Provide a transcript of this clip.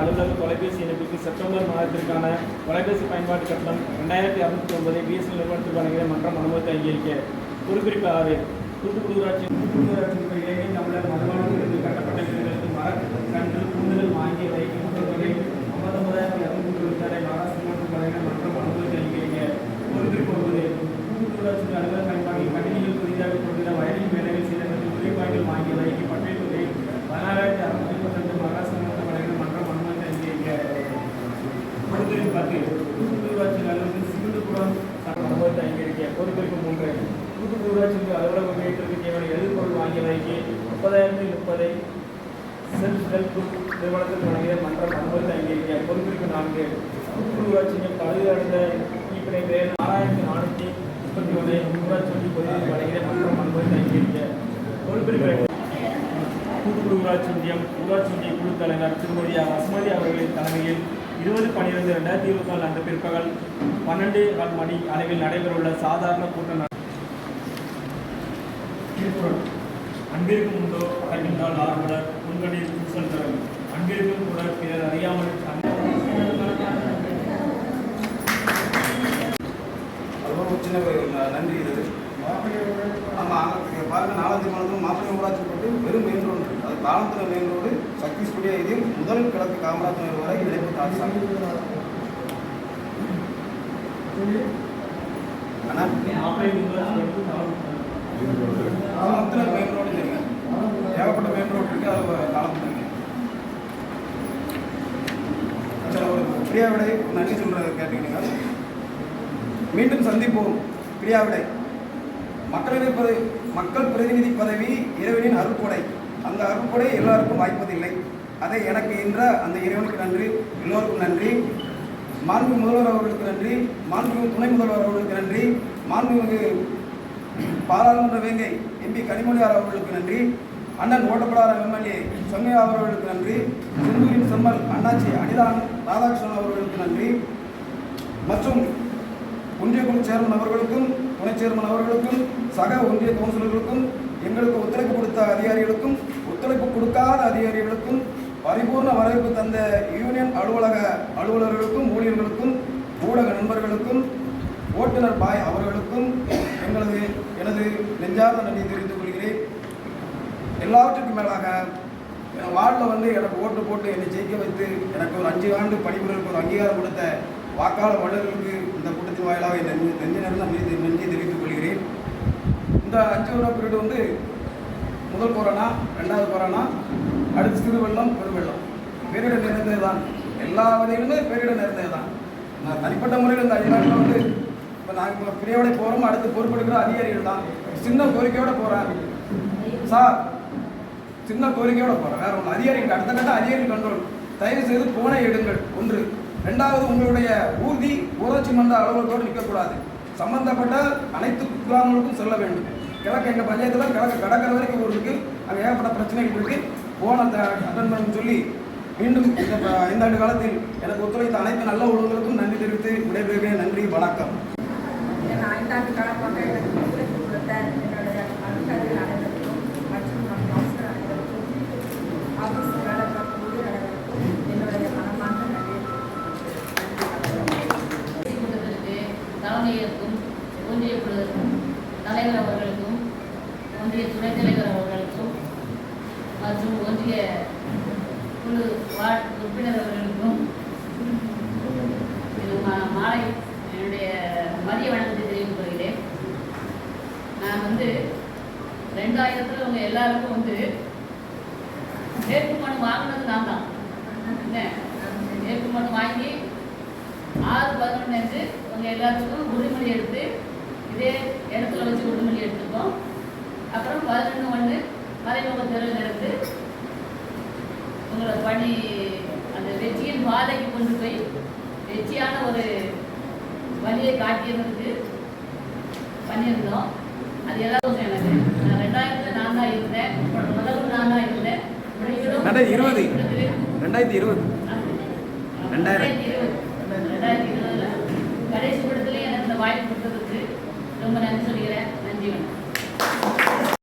அலுவலக தொலைபேசி இணைப்புக்கு செப்டம்பர் மாதத்திற்கான தொலைபேசி பயன்பாட்டு கட்டணம் ரெண்டாயிரத்தி அறுநூத்தி ஒன்பதை பிஎஸ்எல் நிறுவனத்துக்கு வழங்கிய மன்றம் அனுமதி அங்கீகரிக்க. ஒரு ஆறு. தூத்துக்குடி ஊராட்சி தூத்துக்குடி ஊராட்சி முப்பதாயிரத்தி முப்பதை செல்ஃப் ஹெல்ப் குரூப் நிறுவனத்தில் தொடங்கிய மன்றம் அனுபவத்தை அங்கீகரிக்க பொறுப்பிற்கு நான்கு. தூத்துக்குடி ஊராட்சியின் அடைந்த ஈப்பினை நாலாயிரத்தி நானூற்றி முப்பத்தி ஒன்றை உள்ளூராட்சி வங்கி பகுதியில் வழங்கிய மன்றம் அனுபவத்தை அங்கீகரிக்க பொறுப்பிற்கு தூத்துக்குடி ஊராட்சி ஒன்றியம் ஊராட்சி ஒன்றிய குழு தலைவர் திருமதி அஸ்மதி அவர்களின் தலைமையில் இருபது பன்னிரெண்டு ரெண்டாயிரத்தி இருபத்தி நாலு அன்று பிற்பகல் பன்னெண்டு கால் மணி அளவில் நடைபெறவுள்ள சாதாரண கூட்டம் நட- திருக்குறள் அன்பிற்கும் உண்டோ? அடங்கின்றால் ஆர்வலர் உங்களில் பூசல் தரும் அன்பிற்கும் கூட பிறர் அறியாமல் சின்ன நன்றி இது. ஆமாம் பாருங்க நாலாவது மாதம் மாப்பிள்ளை ஊராட்சி போட்டு வெறும் மெயின் ரோடு அது காலத்துல மெயின் ரோடு சக்தி ஸ்டுடியோ இதையும் முதல் கிழக்கு காமராஜ் நகர் வரை இணைப்பு அரசாங்கம் ஆனால் மாப்பிள்ளை ஊராட்சி மெயின் ரோடு தெரியுங்க ஏகப்பட்ட மெயின் ரோடு இருக்கு அது காலத்துல சில ஒரு பிரியாவிடை நன்றி சொல்கிறத கேட்டுக்கிட்டீங்க. மீண்டும் சந்திப்போம். பிரியாவிடை. மக்களவை பதவி மக்கள் பிரதிநிதி பதவி இறைவனின் அருட்கொடை. அந்த அருட்கொடை எல்லாருக்கும் வாய்ப்பதில்லை. அதை எனக்கு என்ற அந்த இறைவனுக்கு நன்றி எல்லோருக்கும் நன்றி. மாண்பு முதல்வர் அவர்களுக்கு நன்றி மாண்பு துணை முதல்வர் அவர்களுக்கு நன்றி மாண்புமிகு பாராளுமன்ற வேங்கை எம்பி கனிமொழியார் அவர்களுக்கு நன்றி. அண்ணன் ஓட்டப்படாத எம்எல்ஏ சொன்னையா அவர்களுக்கு நன்றி. செந்தூரின் செம்மல் அண்ணாச்சி அனிதான் ராதாகிருஷ்ணன் அவர்களுக்கு நன்றி. மற்றும் ஒன்றிய குழு சேர்மன் அவர்களுக்கும் துணை சேர்மன் அவர்களுக்கும் சக ஒன்றிய கவுன்சிலர்களுக்கும் எங்களுக்கு ஒத்துழைப்பு கொடுத்த அதிகாரிகளுக்கும் ஒத்துழைப்பு கொடுக்காத அதிகாரிகளுக்கும் பரிபூர்ண வரவேற்பு தந்த யூனியன் அலுவலக அலுவலர்களுக்கும் ஊழியர்களுக்கும் ஊடக நண்பர்களுக்கும் ஓட்டுநர் பாய் அவர்களுக்கும் எங்களது எனது நெஞ்சார்ந்த நன்றி தெரிவித்துக் கொள்கிறேன் எல்லாவற்றுக்கும் மேலாக என் வார்டில் வந்து எனக்கு ஓட்டு போட்டு என்னை ஜெயிக்க வைத்து எனக்கு ஒரு அஞ்சு ஆண்டு பணிபுரிவுக்கு ஒரு அங்கீகாரம் கொடுத்த வாக்காளர் வல்லுநர்களுக்கு இந்த கூட்டத்தின் வாயிலாக என் நெஞ்சு நன்றி நடந்த நன்றி தெரிவித்துக் கொள்கிறேன். இந்த அஞ்சு வருட பீரியட் வந்து முதல் கொரோனா ரெண்டாவது கொரோனா அடுத்து சிறு வெள்ளம் பெருவெள்ளம். பேரிடர் நிறைந்தது தான். எல்லா வகையிலுமே பேரிடர் நிறைந்தது தான். நான் தனிப்பட்ட முறையில் இந்த அஞ்சு நாட்டில் வந்து இப்போ நாங்கள் இப்போ பிரியோட போகிறோம் அடுத்து பொறுப்பெடுக்கிற அதிகாரிகள் தான். சின்ன கோரிக்கையோட போகிறேன் சார் சின்ன கோரிக்கையோட போகிறேன் வேற ஒன்று அதிகாரிகள் அடுத்த கட்ட அதிகாரி கண்ட்ரோல் தயவு செய்து போனை எடுங்கள். ஒன்று. ரெண்டாவது உங்களுடைய ஊர்தி ஊராட்சி மன்ற அலுவலகத்தோடு நிற்கக்கூடாது. சம்பந்தப்பட்ட அனைத்து கிராமங்களுக்கும் செல்ல வேண்டும். கிழக்கு எங்கள் பஞ்சாயத்தில் கிழக்கு கடற்கரை வரைக்கும் ஒரு இருக்குது அங்கே ஏகப்பட்ட பிரச்சனைகள் இருக்கு. போன அட்டன் பண்ண சொல்லி மீண்டும் இந்த ஐந்தாண்டு காலத்தில் எனக்கு ஒத்துழைத்த அனைத்து நல்ல உறவுகளுக்கும் நன்றி தெரிவித்து விடைபெறுகிறேன். நன்றி வணக்கம். ஐந்தாண்டு காலமாக எனக்கு தலைமையேற்கும் ஒன்றிய குழு தலைவர் அவர்களுக்கும் ஒன்றிய துணைத் தலைவர் அவர்களுக்கும் மற்றும் ஒன்றிய குழு வார்டு உறுப்பினர் அவர்களுக்கும் மா- மாலை என்னுடைய மதிய வணக்கத்தை தெரிவித்துக் கொள்கிறேன். நான் வந்து ரெண்டாயிரத்தில் உங்க எல்லாருக்கும் வந்து வேட்புமனு வாங்கினது நான் தான் என்ன? வேட்புமனு வாங்கி ஆறு பதினொன்று அன்று உங்கள் எல்லாத்துக்கும் உறுதிமொழி எடுத்து இதே இடத்துல வச்சு உறுதிமொழி எடுத்துப்போம். அப்புறம் பதினொன்று ஒன்று மறைமுக தேர்தல் நடந்து உங்களோட பணி அந்த வெற்றியின் பாதைக்கு கொண்டு போய் வெற்றியான ஒரு வழியை காட்டியதற்கு பண்ணியிருந்தோம். அது எல்லாரும் எனக்கு. நான் ரெண்டாயிரத்தில் நான் தான் இருந்தேன். முதல்ல நான் தான் இருந்தேன். இருபது. ரெண்டாயிரத்தி இருபது. ரெண்டாயிரத்தி இருபது. ரெண்டாயிரத்தி இருபதுல கடைசி படத்துலேயே எனக்கு இந்த வாய்ப்பு கொடுத்ததுக்கு ரொம்ப நன்றி சொல்லிக்கிறேன். நன்றி வணக்கம்.